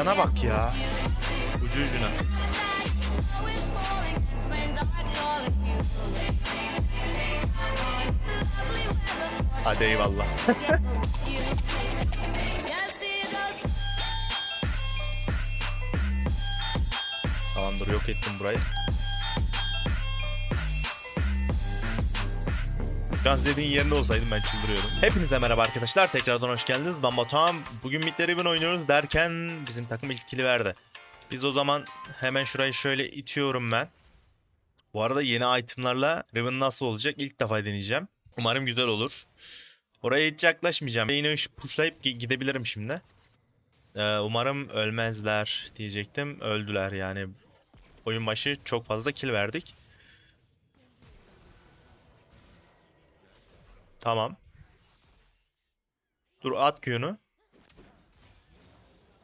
Cana bak ya. Ucu ucuna. Hadi eyvallah. Tamamdır yok ettim burayı. Dediğin yerinde olsaydım ben çıldırıyordum. Hepinize merhaba arkadaşlar. Tekrardan hoş geldiniz. Ben Batuhan. Bugün Mid Riven oynuyoruz derken bizim takım ilk kili verdi. Biz o zaman hemen şurayı şöyle itiyorum ben. Bu arada yeni itemlarla Riven nasıl olacak ilk defa deneyeceğim. Umarım güzel olur. Oraya hiç yaklaşmayacağım. Yine pushlayıp gi- gidebilirim şimdi. Ee, umarım ölmezler diyecektim. Öldüler yani. Oyun başı çok fazla kill verdik. Tamam. Dur at Q'nu.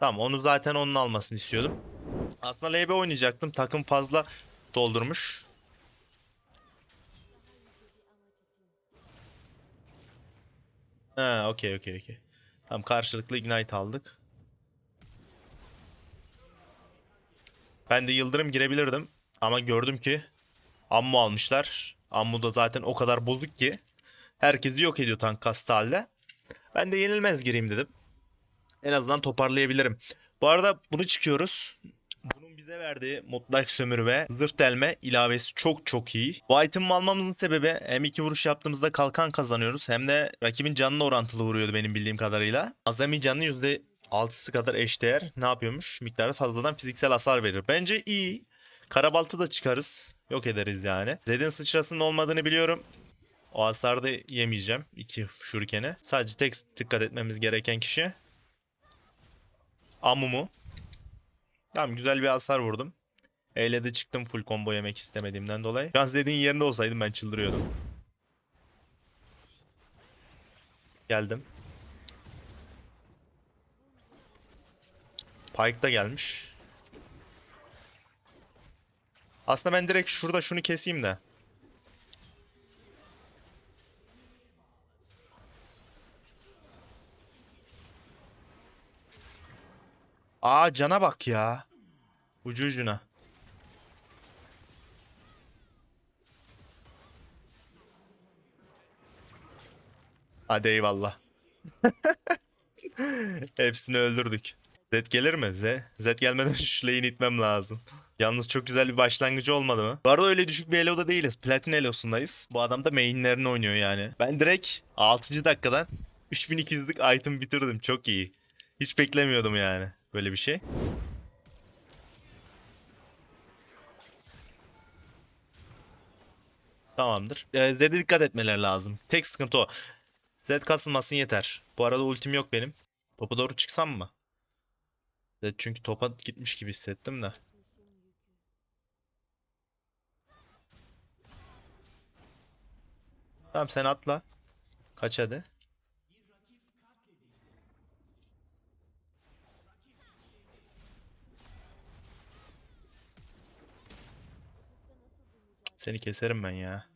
Tamam onu zaten onun almasını istiyordum. Aslında LB oynayacaktım. Takım fazla doldurmuş. Ha, okey okey okey. Tamam karşılıklı ignite aldık. Ben de yıldırım girebilirdim. Ama gördüm ki ammu almışlar. Ammu da zaten o kadar bozuk ki. Herkesi yok ediyor tank kastı halde. Ben de yenilmez gireyim dedim. En azından toparlayabilirim. Bu arada bunu çıkıyoruz. Bunun bize verdiği mutlak sömürü ve zırh delme ilavesi çok çok iyi. Bu item'i almamızın sebebi hem iki vuruş yaptığımızda kalkan kazanıyoruz hem de rakibin canına orantılı vuruyordu benim bildiğim kadarıyla. Azami canı %6'sı kadar eşdeğer ne yapıyormuş? Miktarda fazladan fiziksel hasar verir. Bence iyi. Karabaltı da çıkarız. Yok ederiz yani. Zed'in sıçrasının olmadığını biliyorum. O hasarda yemeyeceğim. iki şurikene. Sadece tek dikkat etmemiz gereken kişi. Amumu. Tamam güzel bir hasar vurdum. Eyle de çıktım full combo yemek istemediğimden dolayı. Şu an dediğin yerinde olsaydım ben çıldırıyordum. Geldim. Pike da gelmiş. Aslında ben direkt şurada şunu keseyim de. Aa cana bak ya. Ucu ucuna. Hadi eyvallah. Hepsini öldürdük. Zed gelir mi? Z, Zed gelmeden şu lane'i itmem lazım. Yalnız çok güzel bir başlangıcı olmadı mı? Bu arada öyle düşük bir elo'da değiliz. Platin elosundayız. Bu adam da mainlerini oynuyor yani. Ben direkt 6. dakikadan 3200'lük item bitirdim. Çok iyi. Hiç beklemiyordum yani böyle bir şey. Tamamdır. Ee, Zed'e dikkat etmeleri lazım. Tek sıkıntı o. Zed kasılmasın yeter. Bu arada ultim yok benim. Topa doğru çıksam mı? Zed çünkü topa gitmiş gibi hissettim de. Tamam sen atla. Kaç hadi. Seni keserim ben ya.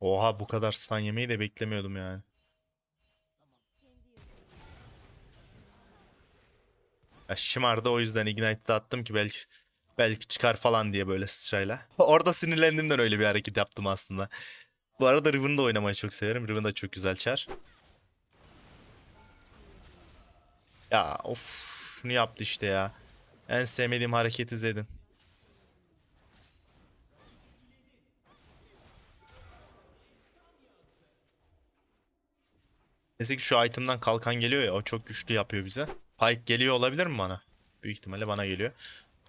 Oha bu kadar stun yemeyi de beklemiyordum yani. Ya şımardı o yüzden Ignite'de attım ki belki belki çıkar falan diye böyle sıçrayla. Orada sinirlendiğimden öyle bir hareket yaptım aslında. Bu arada Riven'ı da oynamayı çok severim. Riven da çok güzel çar. Ya of şunu yaptı işte ya. En sevmediğim hareketi Zed'in. Neyse ki şu item'dan kalkan geliyor ya o çok güçlü yapıyor bize. Pike geliyor olabilir mi bana? Büyük ihtimalle bana geliyor.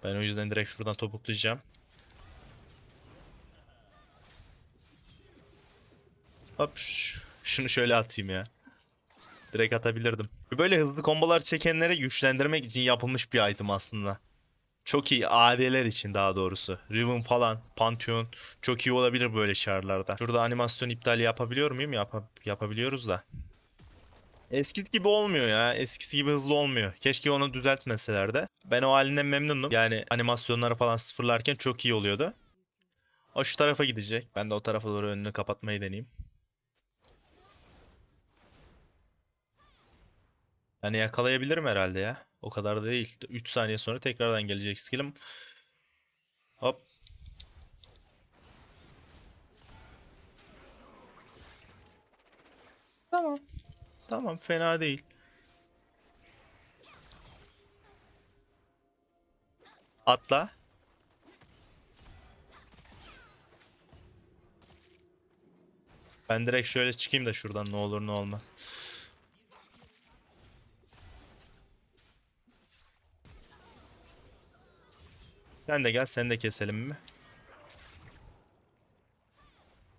Ben o yüzden direkt şuradan topuklayacağım. Hop şunu şöyle atayım ya. Direkt atabilirdim. Böyle hızlı kombolar çekenlere güçlendirmek için yapılmış bir item aslında. Çok iyi AD'ler için daha doğrusu. Riven falan, Pantheon çok iyi olabilir böyle şarlarda. Şurada animasyon iptali yapabiliyor muyum? Yap yapabiliyoruz da. Eskisi gibi olmuyor ya. Eskisi gibi hızlı olmuyor. Keşke onu düzeltmeseler de. Ben o halinden memnunum. Yani animasyonları falan sıfırlarken çok iyi oluyordu. O şu tarafa gidecek. Ben de o tarafa doğru önünü kapatmayı deneyeyim. Yani yakalayabilirim herhalde ya. O kadar da değil. 3 saniye sonra tekrardan gelecek skill'im. Hop. Tamam. Tamam fena değil. Atla. Ben direkt şöyle çıkayım da şuradan ne olur ne olmaz. Sen de gel sen de keselim mi?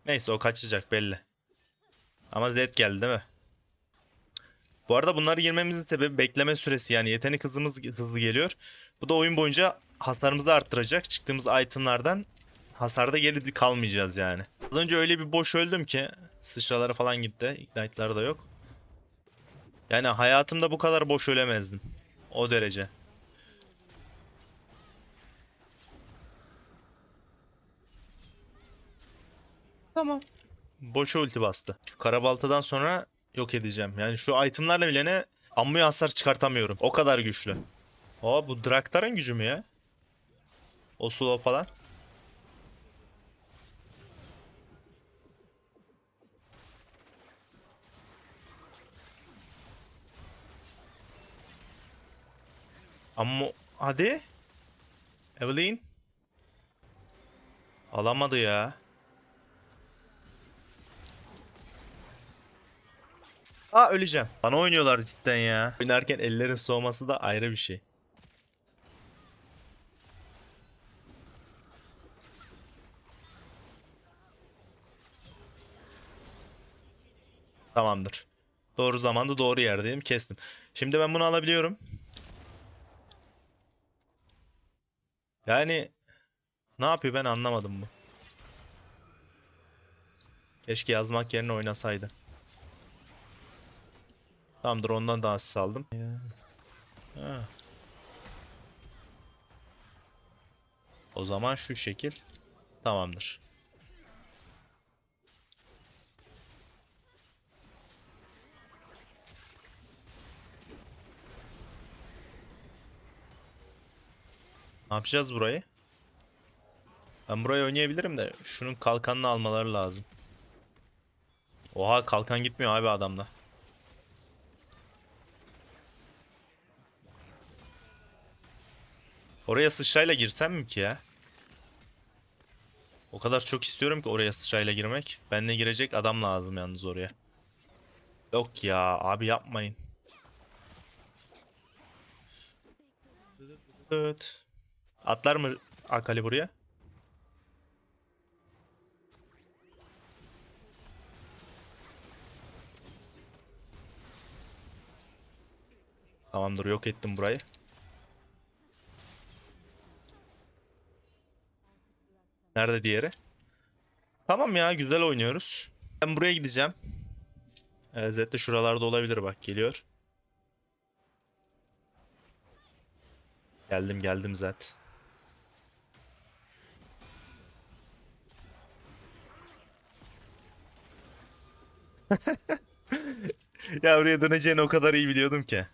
Neyse o kaçacak belli. Ama Zed geldi değil mi? Bu arada bunları girmemizin sebebi bekleme süresi yani yetenek hızımız hızlı geliyor. Bu da oyun boyunca hasarımızı arttıracak. Çıktığımız itemlardan hasarda geri kalmayacağız yani. Az önce öyle bir boş öldüm ki sıçraları falan gitti. Ignite'lar da yok. Yani hayatımda bu kadar boş ölemezdim. O derece. Tamam. Boşa ulti bastı. Şu karabaltadan sonra yok edeceğim. Yani şu itemlarla bile ne ammuya hasar çıkartamıyorum. O kadar güçlü. Aa bu Draktar'ın gücü mü ya? O slow falan. Amma hadi. Evelyn. Alamadı ya. Aa öleceğim. Bana oynuyorlar cidden ya. Oynarken ellerin soğuması da ayrı bir şey. Tamamdır. Doğru zamanda doğru yerdeyim. Kestim. Şimdi ben bunu alabiliyorum. Yani ne yapıyor ben anlamadım bu. Keşke yazmak yerine oynasaydı. Tamamdır ondan da asist aldım. Ha. O zaman şu şekil. Tamamdır. Ne yapacağız burayı? Ben burayı oynayabilirim de şunun kalkanını almaları lazım. Oha kalkan gitmiyor abi adamda. Oraya sıçrayla girsem mi ki ya? O kadar çok istiyorum ki oraya sıçrayla girmek. Benle girecek adam lazım yalnız oraya. Yok ya abi yapmayın. Evet. Atlar mı Akali buraya? Tamamdır yok ettim burayı. Nerede diğeri? Tamam ya güzel oynuyoruz. Ben buraya gideceğim. De şuralarda olabilir bak geliyor. Geldim geldim Zed. ya buraya döneceğini o kadar iyi biliyordum ki.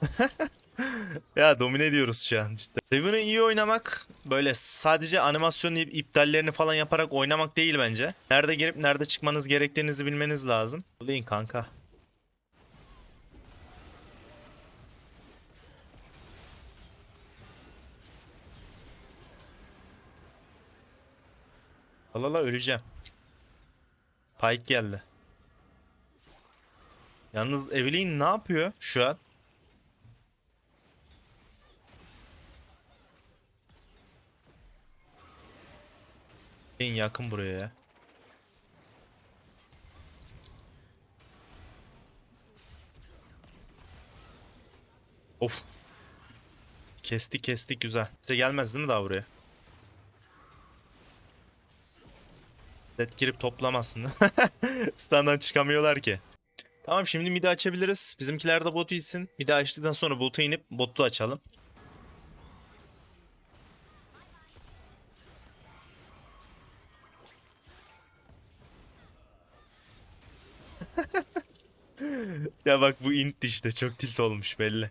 Ya domine ediyoruz şu an cidden. Riven'ı iyi oynamak böyle sadece animasyon ip- iptallerini falan yaparak oynamak değil bence. Nerede girip nerede çıkmanız gerektiğinizi bilmeniz lazım. Bulayın kanka. Allah öleceğim. Pike geldi. Yalnız Evelyn ne yapıyor şu an? En yakın buraya ya. Of. Kesti kesti güzel. Size gelmez değil mi daha buraya? Set girip toplamazsın. Standdan çıkamıyorlar ki. Tamam şimdi midi açabiliriz. Bizimkiler de botu itsin. Midi açtıktan sonra botu inip botu açalım. ya bak bu int işte çok tilt olmuş belli.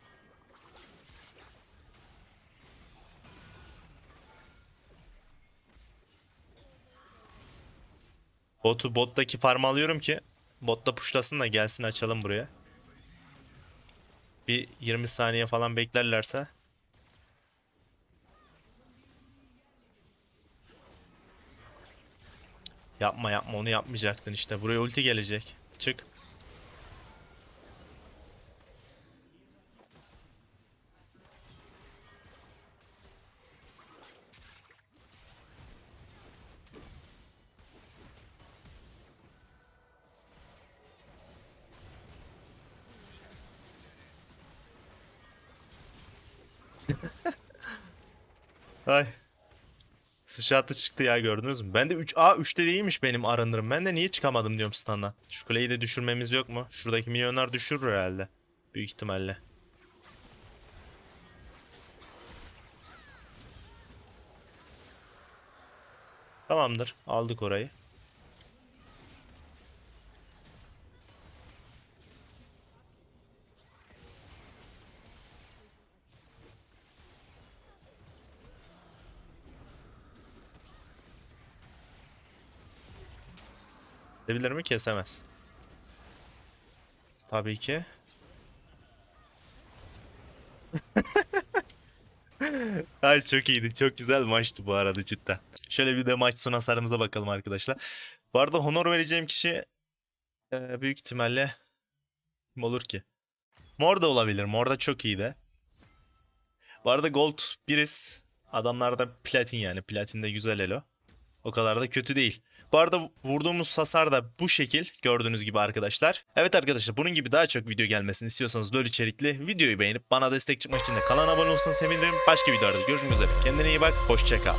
Botu bottaki farm alıyorum ki botta pushlasın da gelsin açalım buraya. Bir 20 saniye falan beklerlerse. Yapma yapma onu yapmayacaktın işte. Buraya ulti gelecek. Çık. Ay. Sıçratı çıktı ya gördünüz mü? Ben de 3 A 3'te değilmiş benim arınırım. Ben de niye çıkamadım diyorum standdan. Şu kuleyi de düşürmemiz yok mu? Şuradaki milyonlar düşürür herhalde. Büyük ihtimalle. Tamamdır. Aldık orayı. Kesebilir mi? Kesemez. Tabii ki. Ay çok iyiydi. Çok güzel maçtı bu arada cidden. Şöyle bir de maç sonu hasarımıza bakalım arkadaşlar. Bu arada honor vereceğim kişi e, büyük ihtimalle kim olur ki? Mor da olabilir. Mor da çok iyi de. Bu arada gold biriz. Adamlarda platin yani. Platin de güzel elo. O kadar da kötü değil. Bu arada vurduğumuz hasar da bu şekil gördüğünüz gibi arkadaşlar. Evet arkadaşlar bunun gibi daha çok video gelmesini istiyorsanız böyle içerikli videoyu beğenip bana destek çıkmak için de kanala abone olursanız sevinirim. Başka videolarda görüşmek üzere. Kendine iyi bak. Hoşçakal.